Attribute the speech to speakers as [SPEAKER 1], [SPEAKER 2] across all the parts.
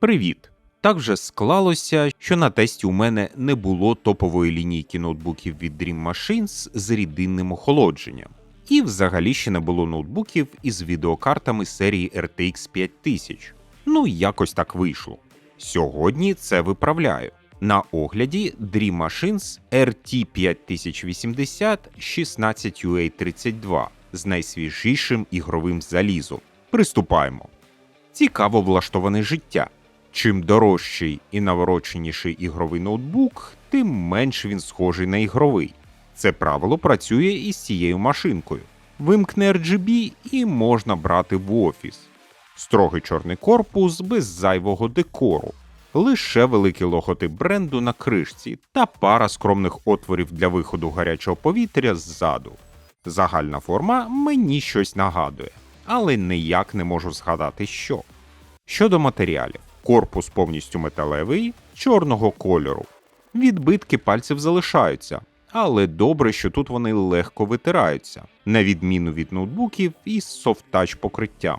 [SPEAKER 1] Привіт! Так вже склалося, що на тесті у мене не було топової лінійки ноутбуків від Dream Machines з рідинним охолодженням. І взагалі ще не було ноутбуків із відеокартами серії RTX 5000. Ну, якось так вийшло. Сьогодні це виправляю. На огляді Dream Machines RT5080 16UA32 з найсвіжішим ігровим залізом. Приступаємо. Цікаво влаштоване життя. Чим дорожчий і навороченіший ігровий ноутбук, тим менш він схожий на ігровий. Це правило працює і з цією машинкою. Вимкне RGB і можна брати в офіс. Строгий чорний корпус без зайвого декору, лише великий логотип бренду на кришці та пара скромних отворів для виходу гарячого повітря ззаду. Загальна форма мені щось нагадує, але ніяк не можу згадати що. Щодо матеріалів, корпус повністю металевий, чорного кольору. Відбитки пальців залишаються, але добре, що тут вони легко витираються, на відміну від ноутбуків із софтач покриттям.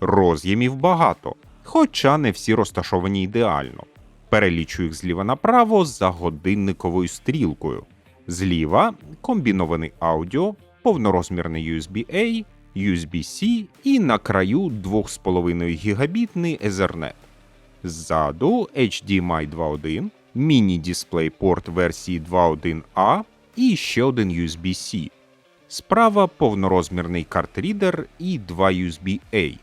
[SPEAKER 1] Роз'ємів багато, хоча не всі розташовані ідеально. Перелічу їх зліва направо за годинниковою стрілкою. Зліва комбінований аудіо, повнорозмірний USB-A, USB-C і на краю 2,5 гігабітний Ethernet. Ззаду HDMI 2.1, міні-дисплей-порт версії 2.1A і ще один USB-C. Справа повнорозмірний картрідер і два USB-A.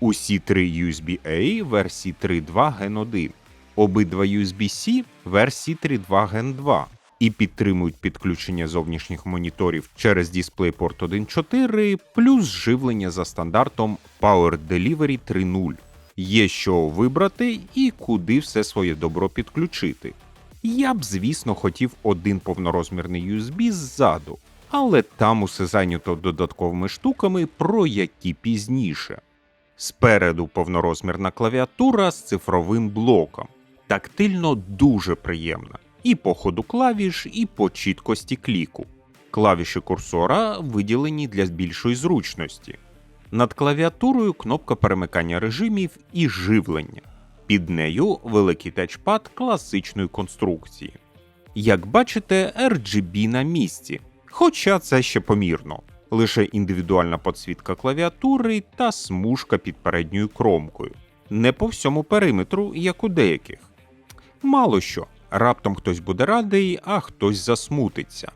[SPEAKER 1] Усі три USB-A версії 3.2 Gen 1, обидва USB-C версії 3.2 Gen 2 і підтримують підключення зовнішніх моніторів через DisplayPort 1.4 плюс живлення за стандартом Power Delivery 3.0. Є що вибрати і куди все своє добро підключити. Я б, звісно, хотів один повнорозмірний USB ззаду, але там усе зайнято додатковими штуками, про які пізніше. Спереду повнорозмірна клавіатура з цифровим блоком. Тактильно дуже приємна. І по ходу клавіш, і по чіткості кліку. Клавіші курсора виділені для більшої зручності. Над клавіатурою кнопка перемикання режимів і живлення. Під нею великий тачпад класичної конструкції. Як бачите, RGB на місці, хоча це ще помірно, лише індивідуальна подсвітка клавіатури та смужка під передньою кромкою. Не по всьому периметру, як у деяких. Мало що, раптом хтось буде радий, а хтось засмутиться.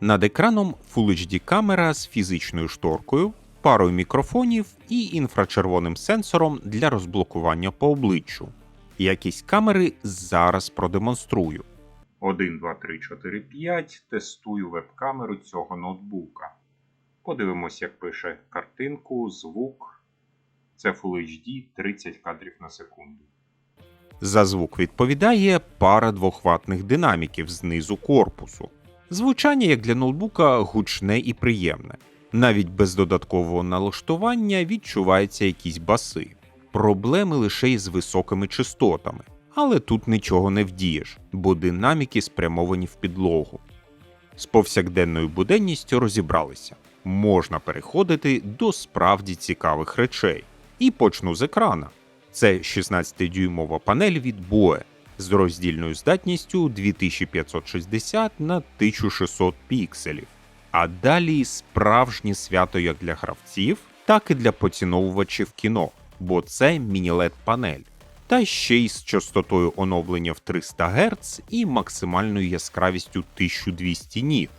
[SPEAKER 1] Над екраном Full HD камера з фізичною шторкою, парою мікрофонів і інфрачервоним сенсором для розблокування по обличчю. Якість камери зараз продемонструю. 1, 2, 3, 4, 5. Тестую веб-камеру цього ноутбука. Подивимось, як пише картинку, звук. Це Full HD 30 кадрів на секунду. За звук відповідає пара двохватних динаміків знизу корпусу. Звучання, як для ноутбука, гучне і приємне. Навіть без додаткового налаштування відчуваються якісь баси. Проблеми лише із високими частотами, але тут нічого не вдієш, бо динаміки спрямовані в підлогу. З повсякденною буденністю розібралися. Можна переходити до справді цікавих речей. І почну з екрана. Це 16-дюймова панель від BOE з роздільною здатністю 2560 на 1600 пікселів. А далі справжнє свято як для гравців, так і для поціновувачів кіно, бо це міні-лед панель. Та ще й з частотою оновлення в 300 Гц і максимальною яскравістю 1200 ніт.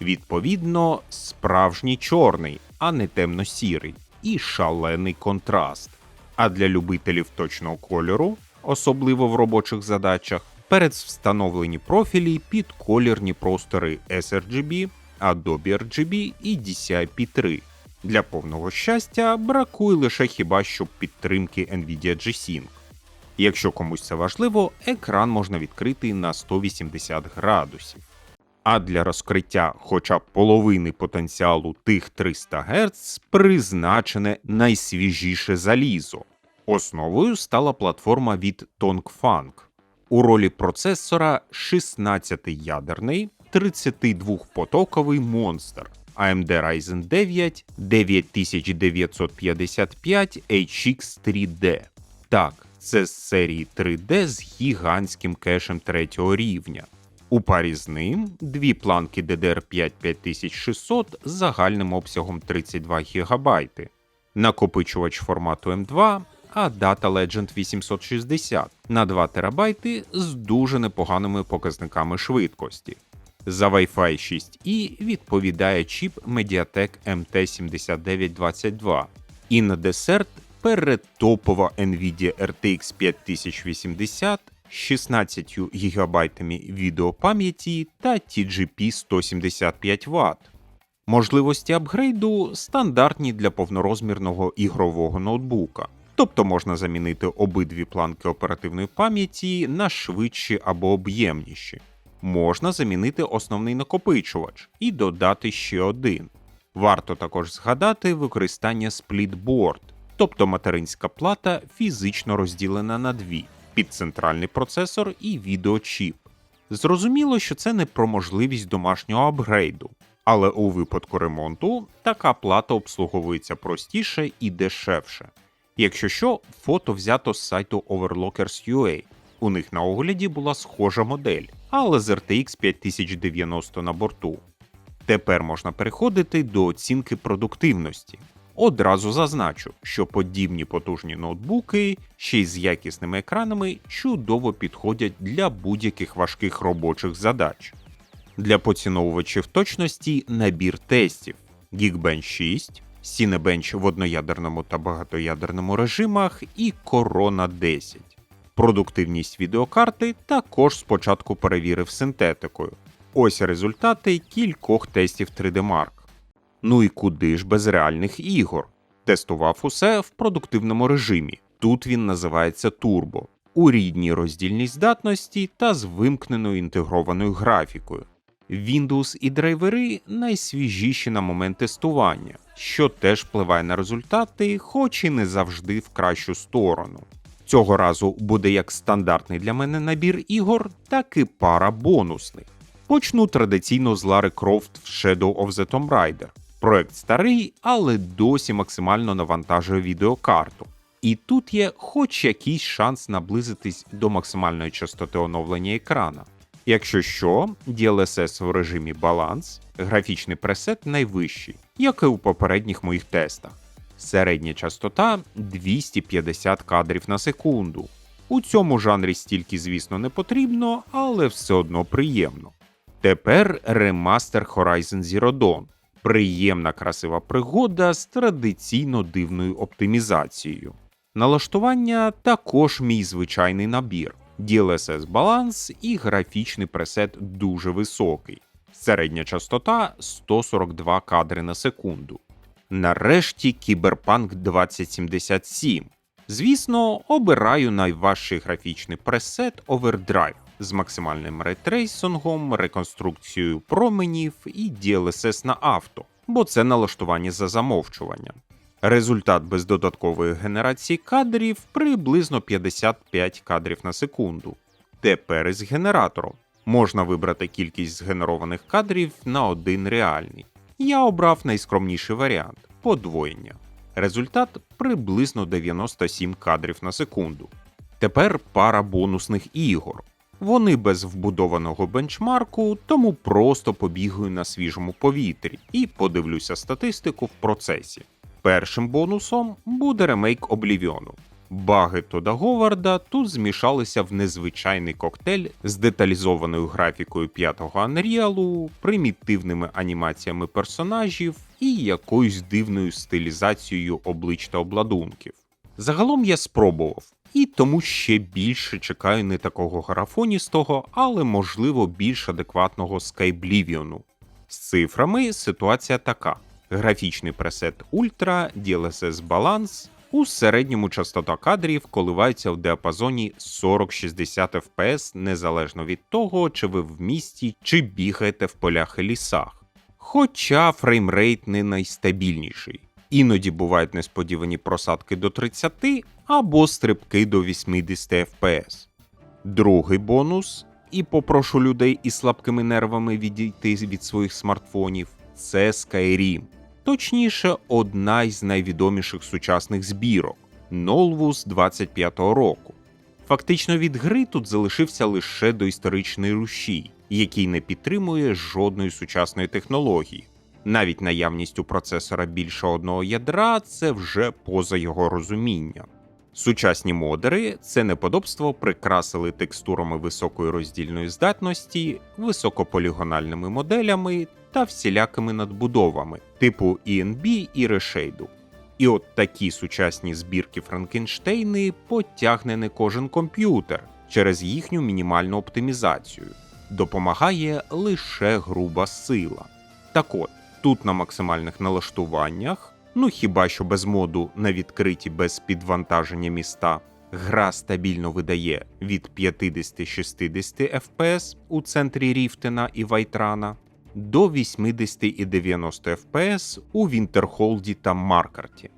[SPEAKER 1] Відповідно, справжній чорний, а не темно-сірий, і шалений контраст. А для любителів точного кольору, особливо в робочих задачах, передвстановлені профілі під колірні простори sRGB, Adobe RGB і DCI-P3. Для повного щастя бракує лише хіба що підтримки NVIDIA G-Sync. Якщо комусь це важливо, екран можна відкрити на 180 градусів. А для розкриття хоча б половини потенціалу тих 300 Гц призначене найсвіжіше залізо. Основою стала платформа від Tongfang. У ролі процесора 16-ядерний 32-потоковий монстр AMD Ryzen 9 9955 HX3D. Так, це з серії 3D з гігантським кешем третього рівня. У парі з ним дві планки DDR5 5600 з загальним обсягом 32 ГБ, накопичувач формату M2, а Data Legend 860 на 2 ТБ з дуже непоганими показниками швидкості. За Wi-Fi 6E відповідає чіп Mediatek MT7922. І на десерт передтопова Nvidia RTX 5080 16 ГБ відеопам'яті та TGP 175 Вт. Можливості апгрейду стандартні для повнорозмірного ігрового ноутбука, тобто можна замінити обидві планки оперативної пам'яті на швидші або об'ємніші. Можна замінити основний накопичувач і додати ще один. Варто також згадати використання сплітборд, тобто материнська плата фізично розділена на дві під центральний процесор і відеочіп. Зрозуміло, що це не про можливість домашнього апгрейду, але у випадку ремонту така плата обслуговується простіше і дешевше. Якщо що, фото взято з сайту Overlockers.ua. У них на огляді була схожа модель, але з RTX 5090 на борту. Тепер можна переходити до оцінки продуктивності. Одразу зазначу, що подібні потужні ноутбуки ще й з якісними екранами чудово підходять для будь-яких важких робочих задач. Для поціновувачів точності набір тестів Geekbench 6, Cinebench в одноядерному та багатоядерному режимах і Corona 10. Продуктивність відеокарти також спочатку перевірив синтетикою. Ось результати кількох тестів 3D Mark. Ну і куди ж без реальних ігор? Тестував усе в продуктивному режимі. Тут він називається Turbo, у рідній роздільній здатності та з вимкненою інтегрованою графікою. Windows і драйвери найсвіжіші на момент тестування, що теж впливає на результати, хоч і не завжди в кращу сторону. Цього разу буде як стандартний для мене набір ігор, так і пара бонусних. Почну традиційно з Лари Крофт в Shadow of the Tomb Raider. Проект старий, але досі максимально навантажує відеокарту. І тут є хоч якийсь шанс наблизитись до максимальної частоти оновлення екрана. Якщо що, DLSS в режимі баланс, графічний пресет найвищий, як і у попередніх моїх тестах. Середня частота 250 кадрів на секунду. У цьому жанрі стільки, звісно, не потрібно, але все одно приємно. Тепер ремастер Horizon Zero Dawn. Приємна красива пригода з традиційно дивною оптимізацією. Налаштування також мій звичайний набір. DLSS баланс і графічний пресет дуже високий. Середня частота 142 кадри на секунду. Нарешті Кіберпанк 2077. Звісно, обираю найважчий графічний пресет Overdrive з максимальним ретрейсингом, реконструкцією променів і DLSS на авто, бо це налаштування за замовчуванням. Результат без додаткової генерації кадрів приблизно 55 кадрів на секунду. Тепер із генератором можна вибрати кількість згенерованих кадрів на один реальний. Я обрав найскромніший варіант подвоєння. Результат приблизно 97 кадрів на секунду. Тепер пара бонусних ігор. Вони без вбудованого бенчмарку, тому просто побігаю на свіжому повітрі і подивлюся статистику в процесі. Першим бонусом буде ремейк Облівіону. Баги Тода Говарда тут змішалися в незвичайний коктейль з деталізованою графікою п'ятого Unreal, примітивними анімаціями персонажів і якоюсь дивною стилізацією облич та обладунків. Загалом я спробував, і тому ще більше чекаю не такого графоністого, але можливо більш адекватного Скайблівіону. З цифрами ситуація така: графічний пресет Ультра, DLSS баланс. У середньому частота кадрів коливається в діапазоні 40-60 FPS незалежно від того, чи ви в місті, чи бігаєте в полях і лісах. Хоча фреймрейт не найстабільніший. Іноді бувають несподівані просадки до 30 або стрибки до 80 FPS. Другий бонус, і попрошу людей із слабкими нервами відійти від своїх смартфонів, це Skyrim точніше, одна із найвідоміших сучасних збірок. Нолвус 25-го року. Фактично від гри тут залишився лише доісторичний рушій, який не підтримує жодної сучасної технології. Навіть наявність у процесора більше одного ядра це вже поза його розумінням. Сучасні модери це неподобство прикрасили текстурами високої роздільної здатності, високополігональними моделями та всілякими надбудовами, типу ENB і Reshade. І от такі сучасні збірки Франкенштейни потягне не кожен комп'ютер через їхню мінімальну оптимізацію. Допомагає лише груба сила. Так от, тут на максимальних налаштуваннях, ну хіба що без моду на відкриті без підвантаження міста, гра стабільно видає від 50-60 FPS у центрі Ріфтена і Вайтрана до 80 і 90 FPS у Вінтерхолді та Маркарті.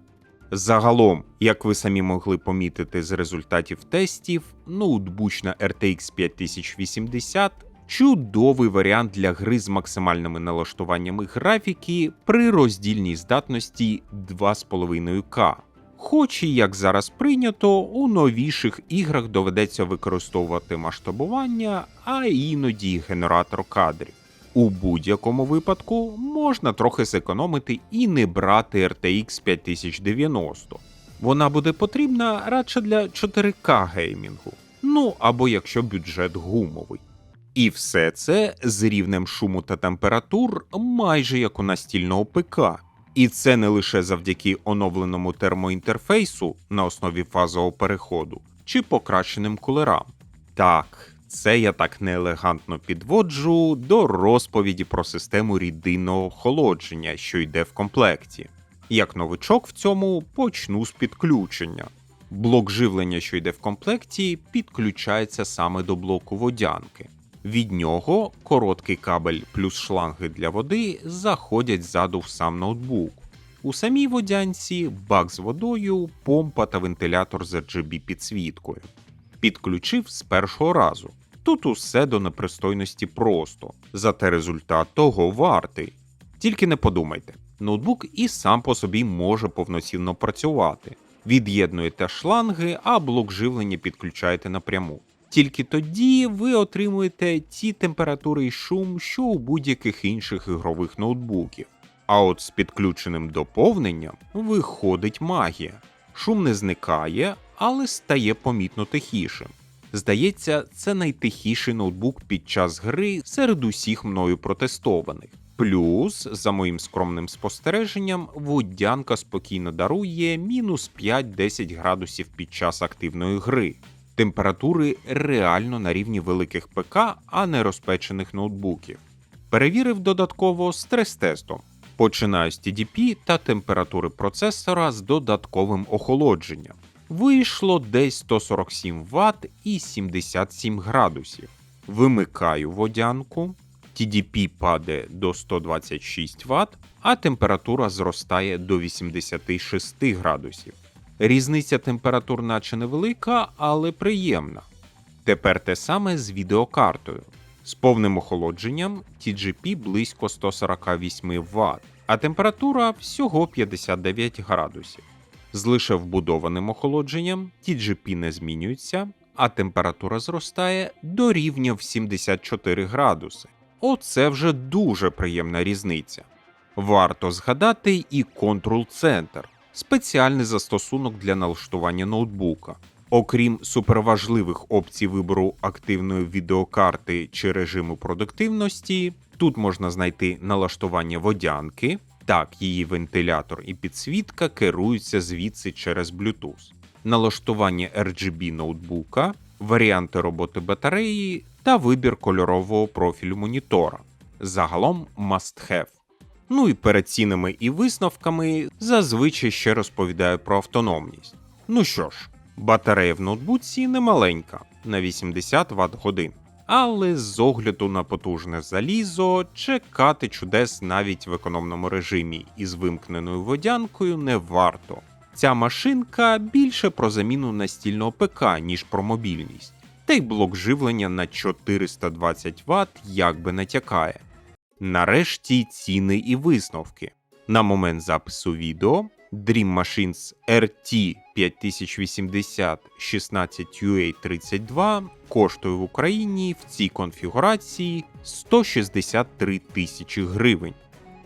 [SPEAKER 1] Загалом, як ви самі могли помітити з результатів тестів, ноутбучна RTX 5080 чудовий варіант для гри з максимальними налаштуваннями графіки при роздільній здатності 2,5К. Хоч і як зараз прийнято, у новіших іграх доведеться використовувати масштабування, а іноді генератор кадрів. У будь-якому випадку можна трохи зекономити і не брати RTX 5090. Вона буде потрібна радше для 4К геймінгу, ну або якщо бюджет гумовий. І все це з рівнем шуму та температур майже як у настільного ПК. І це не лише завдяки оновленому термоінтерфейсу на основі фазового переходу чи покращеним кулерам. Так, це я так неелегантно підводжу до розповіді про систему рідинного охолодження, що йде в комплекті. Як новичок в цьому почну з підключення. Блок живлення, що йде в комплекті, підключається саме до блоку водянки. Від нього короткий кабель плюс шланги для води заходять ззаду в сам ноутбук. У самій водянці бак з водою, помпа та вентилятор з RGB підсвіткою. Підключив з першого разу. Тут усе до непристойності просто, зате результат того вартий. Тільки не подумайте, ноутбук і сам по собі може повноцінно працювати. Від'єднуєте шланги, а блок живлення підключаєте напряму. Тільки тоді ви отримуєте ті температури і шум, що у будь-яких інших ігрових ноутбуків. А от з підключеним доповненням виходить магія. Шум не зникає, але стає помітно тихішим. Здається, це найтихіший ноутбук під час гри серед усіх мною протестованих. Плюс, за моїм скромним спостереженням, водянка спокійно дарує мінус 5-10 градусів під час активної гри. Температури реально на рівні великих ПК, а не розпечених ноутбуків. Перевірив додатково стрес-тестом. Починаю з TDP та температури процесора з додатковим охолодженням. Вийшло десь 147 Вт і 77 градусів. Вимикаю водянку, TDP падає до 126 Вт, а температура зростає до 86 градусів. Різниця температур наче невелика, але приємна. Тепер те саме з відеокартою. З повним охолодженням TGP близько 148 Вт, а температура всього 59 градусів. З лише вбудованим охолодженням TGP не змінюється, а температура зростає до рівня в 74 градуси. Оце вже дуже приємна різниця. Варто згадати і Control Center спеціальний застосунок для налаштування ноутбука. Окрім суперважливих опцій вибору активної відеокарти чи режиму продуктивності, тут можна знайти налаштування водянки, так її вентилятор і підсвітка керуються звідси через Bluetooth, налаштування RGB ноутбука, варіанти роботи батареї та вибір кольорового профілю монітора. Загалом must have. Ну і перед цінами і висновками зазвичай ще розповідаю про автономність. Ну що ж, батарея в ноутбуці немаленька на 80 Вт годин. Але з огляду на потужне залізо чекати чудес навіть в економному режимі із вимкненою водянкою не варто. Ця машинка більше про заміну настільного ПК, ніж про мобільність, та й блок живлення на 420 Вт якби натякає. Нарешті ціни і висновки. На момент запису відео Dream Machines RT 5080 16UA32 коштує в Україні в цій конфігурації 163 тисячі гривень.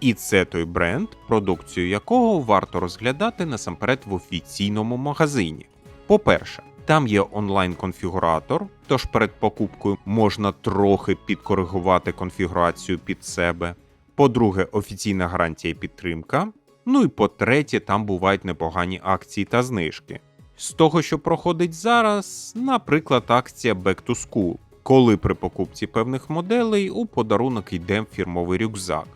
[SPEAKER 1] І це той бренд, продукцію якого варто розглядати насамперед в офіційному магазині. По-перше, там є онлайн-конфігуратор, тож перед покупкою можна трохи підкоригувати конфігурацію під себе. По-друге, офіційна гарантія і підтримка. Ну і по-третє, там бувають непогані акції та знижки. З того, що проходить зараз, наприклад, акція Back to School, коли при покупці певних моделей у подарунок йде фірмовий рюкзак.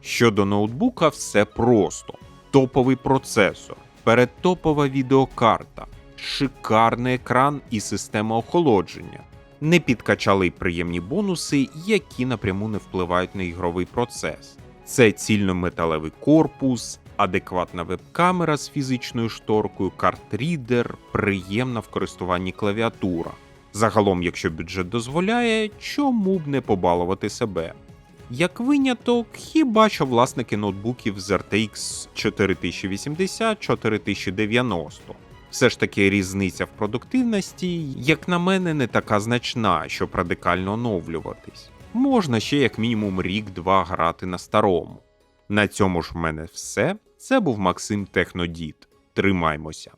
[SPEAKER 1] Щодо ноутбука, все просто: топовий процесор, передтопова відеокарта, шикарний екран і система охолодження. Не підкачали й приємні бонуси, які напряму не впливають на ігровий процес. Це цільнометалевий корпус, адекватна веб-камера з фізичною шторкою, картрідер, приємна в користуванні клавіатура. Загалом, якщо бюджет дозволяє, чому б не побалувати себе? Як виняток, хіба що власники ноутбуків з RTX 4080 4090. Все ж таки різниця в продуктивності, як на мене, не така значна, щоб радикально оновлюватись. Можна ще як мінімум рік-два грати на старому. На цьому ж в мене все. Це був Максим Технодід. Тримаймося.